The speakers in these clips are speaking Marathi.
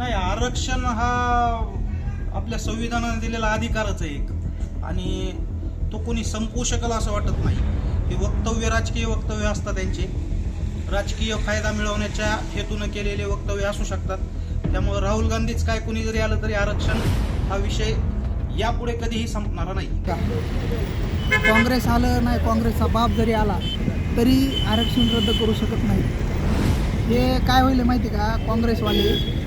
नाही आरक्षण हा आपल्या संविधानाने दिलेला अधिकारच आहे एक. आणि तो कोणी संपवू शकेल असं वाटत नाही. हे वक्तव्य राजकीय वक्तव्य असतात त्यांचे. राजकीय फायदा मिळवण्याच्या हेतून केलेले वक्तव्य असू शकतात. त्यामुळे राहुल गांधीच काय कुणी जरी आलं तरी आरक्षण हा विषय यापुढे कधीही संपणारा नाही. काँग्रेस आलं नाही काँग्रेसचा बाप जरी आला तरी आरक्षण रद्द करू शकत नाही. हे काय होईल माहिती का? काँग्रेसवाले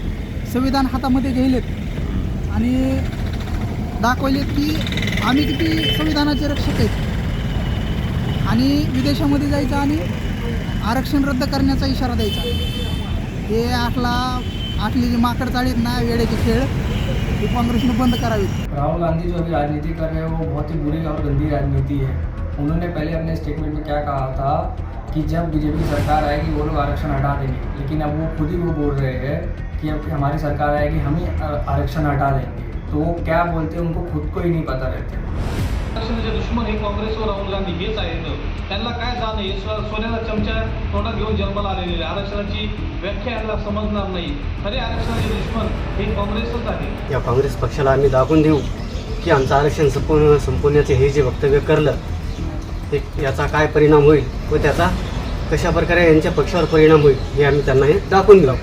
संविधान हातामध्ये घ्यायलेत आणि दाखवलेत की आम्ही किती संविधानाचे रक्षक आहेत. आणि विदेशामध्ये जायचं आणि आरक्षण रद्द करण्याचा इशारा द्यायचा. हे आठला आठली जी माकड चाळीत ना वेळेचे खेळ हे काँग्रेसनं बंद करावी राहुल गांधी जो अभी राजनीति कर रहे हैं वो बहुत ही बुरी और गंदी राजनीति है। उन्होंने पहले अपने स्टेटमेंट में क्या कहा था कि जब बीजेपी सरकार आएगी वो लोग आरक्षण हटा देंगे। लेकिन अब वो खुद ही वो बोल रहे हैं कि अब हमारी सरकार आएगी हम ही आरक्षण हटा देंगे। तो वो क्या बोलते हैं उनको खुद को ही नहीं पता रहते। आरक्षणाचे दुश्मन हे काँग्रेस व राहुल गांधी हेच आहेत. त्यांना काय जाणं हे सोन्याला चमचा तोंडात घेऊन जन्माला आलेले आहे. आरक्षणाची व्याख्या यांना समजणार नाही. खरे आरक्षणाचे दुश्मन हे काँग्रेसच आहे. या काँग्रेस पक्षाला आम्ही दाखवून देऊ की आमचं आरक्षण संपवणं संपवण्याचे हे जे वक्तव्य करलं ते याचा काय परिणाम होईल व त्याचा कशा प्रकारे यांच्या पक्षावर परिणाम होईल हे आम्ही त्यांना हे दाखवून देऊ.